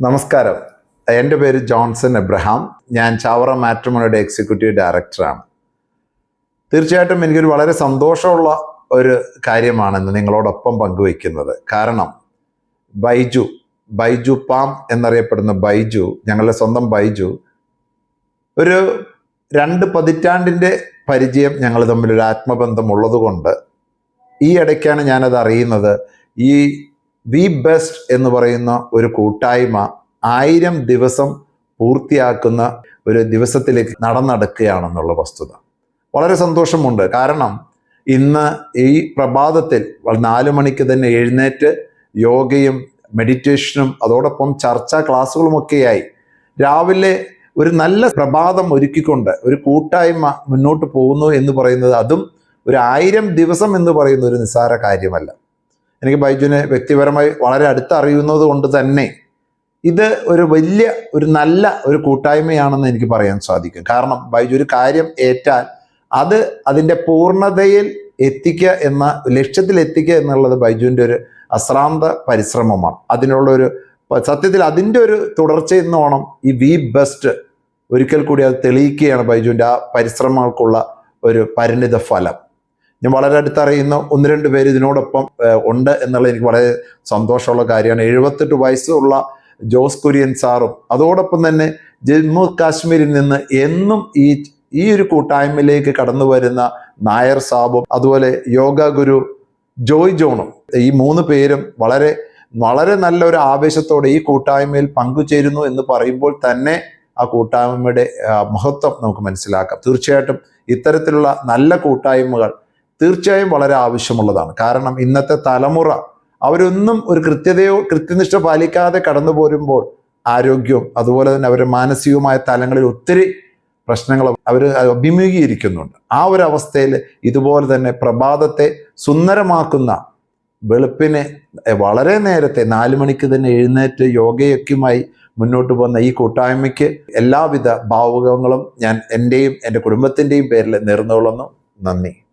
നമസ്കാരം. എന്റെ പേര് ജോൺസൺ എബ്രഹാം. ഞാൻ ചാവറ മാട്രിമോണിയുടെ എക്സിക്യൂട്ടീവ് ഡയറക്ടറാണ്. തീർച്ചയായിട്ടും എനിക്കൊരു വളരെ സന്തോഷമുള്ള ഒരു കാര്യമാണെന്ന് നിങ്ങളോടൊപ്പം പങ്കുവയ്ക്കുന്നത്. കാരണം ബൈജു ബൈജു പാം എന്നറിയപ്പെടുന്ന ബൈജു ഞങ്ങളുടെ സ്വന്തം ബൈജു ഒരു രണ്ട് പതിറ്റാണ്ടിന്റെ പരിചയം ഞങ്ങൾ തമ്മിലൊരു ആത്മബന്ധം ഉള്ളതുകൊണ്ട് ഈ ഇടയ്ക്കാണ് ഞാനത് അറിയുന്നത്. ഈ വി ബെസ്റ്റ് എന്ന് പറയുന്ന ഒരു കൂട്ടായ്മ ആയിരം ദിവസം പൂർത്തിയാക്കുന്ന ഒരു ദിവസത്തിലേക്ക് നടന്നെടുക്കുകയാണെന്നുള്ള വസ്തുത. വളരെ സന്തോഷമുണ്ട്. കാരണം ഇന്ന് ഈ പ്രഭാതത്തിൽ നാല് മണിക്ക് തന്നെ എഴുന്നേറ്റ് യോഗയും മെഡിറ്റേഷനും അതോടൊപ്പം ചർച്ചാ ക്ലാസ്സുകളുമൊക്കെയായി രാവിലെ ഒരു നല്ല പ്രഭാതം ഒരുക്കിക്കൊണ്ട് ഒരു കൂട്ടായ്മ മുന്നോട്ട് പോകുന്നു എന്ന് പറയുന്നത് അതും ഒരു ആയിരം ദിവസം എന്ന് പറയുന്ന ഒരു നിസ്സാര കാര്യമല്ല. എനിക്ക് ബൈജുവിനെ വ്യക്തിപരമായി വളരെ അടുത്തറിയുന്നത് കൊണ്ട് തന്നെ ഇത് ഒരു വലിയ ഒരു നല്ല ഒരു കൂട്ടായ്മയാണെന്ന് എനിക്ക് പറയാൻ സാധിക്കും. കാരണം ബൈജു ഒരു കാര്യം ഏറ്റാൽ അത് അതിന്റെ പൂർണതയിൽ എത്തിക്കുക എന്ന ലക്ഷ്യത്തിൽ എത്തിക്കുക എന്നുള്ളത് ബൈജുവിന്റെ ഒരു അശ്രാന്ത പരിശ്രമമാണ്. അതിനുള്ള ഒരു സത്യത്തിൽ അതിന്റെ ഒരു തുടർച്ച എന്നോണം ഈ വി ബെസ്റ്റ് ഒരിക്കൽ കൂടി അത് തെളിയിക്കുകയാണ് ബൈജുവിന്റെ ആ പരിശ്രമങ്ങൾക്കുള്ള ഒരു പരിണിത ഫലം ഞാൻ വളരെ അടുത്തറിയുന്ന ഒന്ന് രണ്ട് പേര് ഇതിനോടൊപ്പം ഉണ്ട് എന്നുള്ളത് എനിക്ക് വളരെ സന്തോഷമുള്ള കാര്യമാണ്. എഴുപത്തെട്ട് വയസ്സുള്ള ജോസ് കുര്യൻ സാറും അതോടൊപ്പം തന്നെ ജമ്മു കാശ്മീരിൽ നിന്ന് എന്നും ഈ ഈ ഒരു കൂട്ടായ്മയിലേക്ക് കടന്നു വരുന്ന നായർ സാബും അതുപോലെ യോഗ ഗുരു ജോയ് ജോണും ഈ മൂന്ന് പേരും വളരെ വളരെ നല്ലൊരു ആവേശത്തോടെ ഈ കൂട്ടായ്മയിൽ പങ്കുചേരുന്നു എന്ന് പറയുമ്പോൾ തന്നെ ആ കൂട്ടായ്മയുടെ മഹത്വം നമുക്ക് മനസ്സിലാക്കാം. തീർച്ചയായിട്ടും ഇത്തരത്തിലുള്ള നല്ല കൂട്ടായ്മകൾ തീർച്ചയായും വളരെ ആവശ്യമുള്ളതാണ്. കാരണം ഇന്നത്തെ തലമുറ അവരൊന്നും ഒരു കൃത്യതയോ കൃത്യനിഷ്ഠ പാലിക്കാതെ കടന്നു പോരുമ്പോൾ ആരോഗ്യവും അതുപോലെ തന്നെ അവരുടെ മാനസികവുമായ തലങ്ങളിൽ ഒത്തിരി പ്രശ്നങ്ങൾ അവർ അഭിമുഖീകരിക്കുന്നുണ്ട്. ആ ഒരു അവസ്ഥയിൽ ഇതുപോലെ തന്നെ പ്രഭാതത്തെ സുന്ദരമാക്കുന്ന വെളുപ്പിനെ വളരെ നേരത്തെ നാല് മണിക്ക് തന്നെ എഴുന്നേറ്റ് യോഗയൊക്കെയുമായി മുന്നോട്ട് പോകുന്ന ഈ കൂട്ടായ്മയ്ക്ക് എല്ലാവിധ ഭാവുകങ്ങളും ഞാൻ എന്റെയും എന്റെ കുടുംബത്തിന്റെയും പേരിൽ നേർന്നുകൊള്ളുന്നു. നന്ദി.